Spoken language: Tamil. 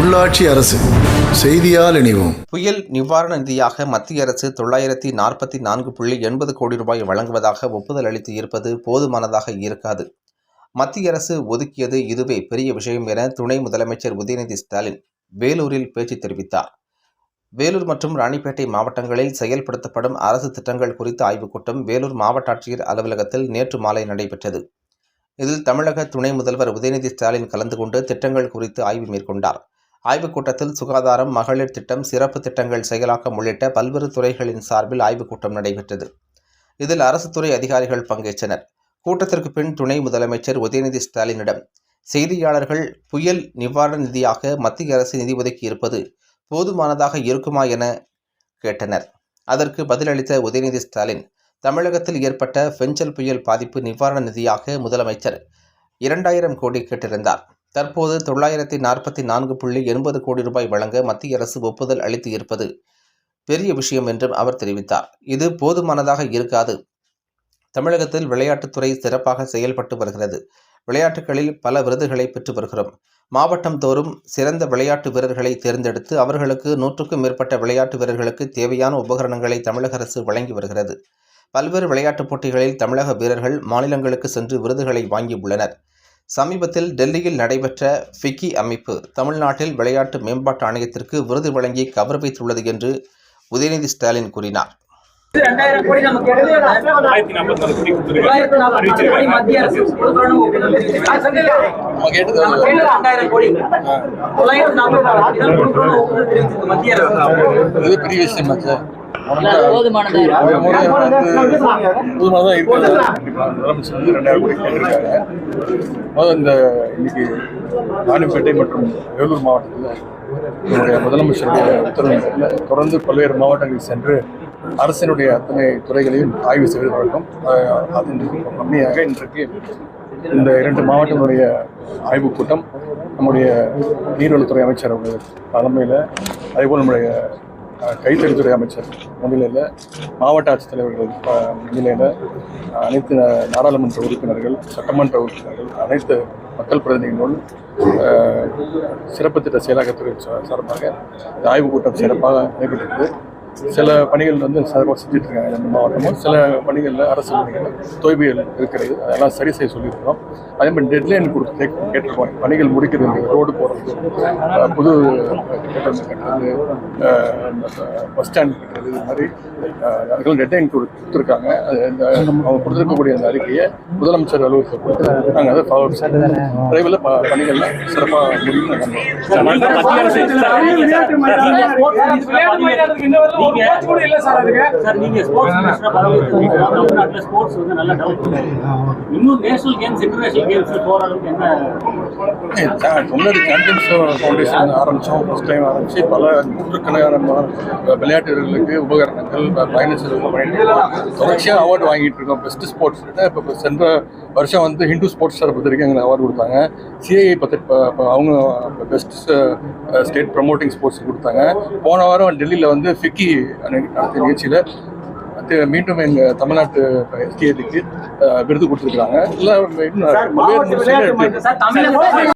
உள்ளாட்சி அரசு செய்தியால் இணைவோம். புயல் நிவாரண நிதியாக மத்திய அரசு தொள்ளாயிரத்தி நாற்பத்தி நான்கு புள்ளி எண்பது கோடி ரூபாய் வழங்குவதாக ஒப்புதல் அளித்து இருப்பது போதுமானதாக இருக்காது. மத்திய அரசு ஒதுக்கியது இதுவே பெரிய விஷயம் என துணை முதலமைச்சர் உதயநிதி ஸ்டாலின் வேலூரில் பேச்சு தெரிவித்தார். வேலூர் மற்றும் ராணிப்பேட்டை மாவட்டங்களில் செயல்படுத்தப்படும் அரசு திட்டங்கள் குறித்த ஆய்வுக் கூட்டம் வேலூர் மாவட்ட ஆட்சியர் அலுவலகத்தில் நேற்று மாலை நடைபெற்றது. இதில் தமிழக துணை முதல்வர் உதயநிதி ஸ்டாலின் கலந்து கொண்டு திட்டங்கள் குறித்து ஆய்வு மேற்கொண்டார். ஆய்வுக் கூட்டத்தில் சுகாதாரம் மகளிர் திட்டம் சிறப்பு திட்டங்கள் செயலாக்கம் உள்ளிட்ட பல்வேறு துறைகளின் சார்பில் ஆய்வுக் கூட்டம் நடைபெற்றது. இதில் அரசு துறை அதிகாரிகள் பங்கேற்றனர். கூட்டத்திற்கு பின் துணை முதலமைச்சர் உதயநிதி ஸ்டாலினிடம் செய்தியாளர்கள் புயல் நிவாரண நிதியாக மத்திய அரசு நிதி ஒதுக்கி இருப்பது போதுமானதாக இருக்குமா என கேட்டனர். அதற்கு பதிலளித்த உதயநிதி ஸ்டாலின் தமிழகத்தில் ஏற்பட்ட பெஞ்சல் புயல் பாதிப்பு நிவாரண நிதியாக முதலமைச்சர் இரண்டாயிரம் கோடி கேட்டிருந்தார். தற்போது தொள்ளாயிரத்தி நாற்பத்தி நான்கு புள்ளி எண்பது கோடி ரூபாய் வழங்க மத்திய அரசு ஒப்புதல் அளித்து இருப்பது பெரிய விஷயம் என்றும் அவர் தெரிவித்தார். இது போதுமானதாக இருக்காது. தமிழகத்தில் விளையாட்டுத்துறை சிறப்பாக செயல்பட்டு வருகிறது. விளையாட்டுகளில் பல விருதுகளை பெற்று வருகிறோம். மாவட்டம் தோறும் சிறந்த விளையாட்டு வீரர்களை தேர்ந்தெடுத்து அவர்களுக்கு நூற்றுக்கும் மேற்பட்ட விளையாட்டு வீரர்களுக்கு தேவையான உபகரணங்களை தமிழக அரசு வழங்கி வருகிறது. பல்வேறு விளையாட்டுப் போட்டிகளில் தமிழக வீரர்கள் மாநிலங்களுக்கு சென்று விருதுகளை வாங்கியுள்ளனர். சமீபத்தில் டெல்லியில் நடைபெற்ற ஃபிக்கி அமைப்பு தமிழ்நாட்டில் விளையாட்டு மேம்பாட்டு ஆணையத்திற்கு விருது வழங்கி கௌரவித்துள்ளது என்று உதயநிதி ஸ்டாலின் கூறினார். மத்திய அரசு போதுமானதா இருக்கு. முறை வந்து போதுமானதான் இருக்குது கண்டிப்பா முதலமைச்சர் வந்து ரெண்டாயிரம் கோடி கேட்டிருக்காங்க முதல்ல இந்த இன்னைக்கு ராணிப்பேட்டை மற்றும் வேலூர் மாவட்டத்தில் நம்முடைய முதலமைச்சருடைய உத்தரவின் தொடர்ந்து பல்வேறு மாவட்டங்களில் சென்று அரசினுடைய அத்தனை துறைகளையும் ஆய்வு செய்து வழக்கம் அதன் கம்மியாக இன்றைக்கு இந்த இரண்டு மாவட்டங்களுடைய ஆய்வுக் கூட்டம் நம்முடைய நீர்வளத்துறை அமைச்சர் அவருடைய தலைமையில் அதேபோல் நம்முடைய கைத்தறித்துறை அமைச்சர் முன்னிலையில் மாவட்ட ஆட்சித்தலைவர்கள் முன்னிலையில் அனைத்து நாடாளுமன்ற உறுப்பினர்கள் சட்டமன்ற உறுப்பினர்கள் அனைத்து மக்கள் பிரதிநிதிகளோடு சிறப்பு திட்ட செயலாக்கத்துறை சார்பாக இந்த ஆய்வுக் கூட்டம் சிறப்பாக நடைபெற்றது. சில பணிகள் வந்து சிறப்பாக செஞ்சிட்ருக்காங்க இந்த மாவட்டமும் சில பணிகளில் அரசு பணிகள் தொய்வுகள் இருக்கிறது அதெல்லாம் சரி செய்ய சொல்லியிருக்கிறோம் அதே மாதிரி டெட்லைன் கொடுத்து கேட்- கேட்டிருக்கோம் பணிகள் முடிக்கிறது ரோடு போகிறது புது கட்டணம் கட்டுறது பஸ் ஸ்டாண்ட் கட்டுறது இது மாதிரி அதுக்கெல்லாம் டெட்லைன் கொடுத்துருக்காங்க அது இந்த அவங்க கொடுத்துருக்கக்கூடிய அந்த அறிக்கையை முதலமைச்சர் அலுவலகத்தை கொடுத்து நாங்கள் அதை ஃபாலோ விரைவில் ப பணிகள்லாம் சிறப்பாக முடியும் coach கூட இல்ல சார் அதுக்கு. சார் நீங்க ஸ்போர்ட்ஸ் மினிஸ்டரா பதவி ஸ்போர்ட்ஸ் வந்து நல்லா இன்னும் நேஷனல் கேம்ஸ் இன்டர்நேஷனல் கேம்ஸ் போற அளவுக்கு என்ன? முன்னாடி சாம்பியன்ஸ் ஃபவுண்டேஷன் ஆரம்பித்தோம் ஃபர்ஸ்ட் டைம் ஆரம்பிச்சு பல நூற்றுக்கணக்கான மா- விளையாட்டு வீரர்களுக்கு உபகரணங்கள் ப- பயண செலவு பண்ணிட்டு. தொடர்ச்சியாக அவார்டு வாங்கிட்டு இருக்கோம். பெஸ்ட் ஸ்போர்ட்ஸ் இப்போ சென்ற வருஷம் வந்து ஹிந்து ஸ்போர்ட்ஸ் ஸ்டார் பொறுத்த வரைக்கும் எங்களுக்கு அவார்டு கொடுத்தாங்க. சிஐஐ பற்றி அவங்க பெஸ்ட் ஸ்டேட் ப்ரமோட்டிங் ஸ்போர்ட்ஸ் கொடுத்தாங்க. போன வாரம் டெல்லியில் வந்து ஃபிக்கி நடத்திய நிகழ்ச்சியில் மீண்டும் எங்கள் தமிழ்நாட்டு எஸ்டிஏடிக்கு விருது கொடுத்துருக்காங்க இல்லை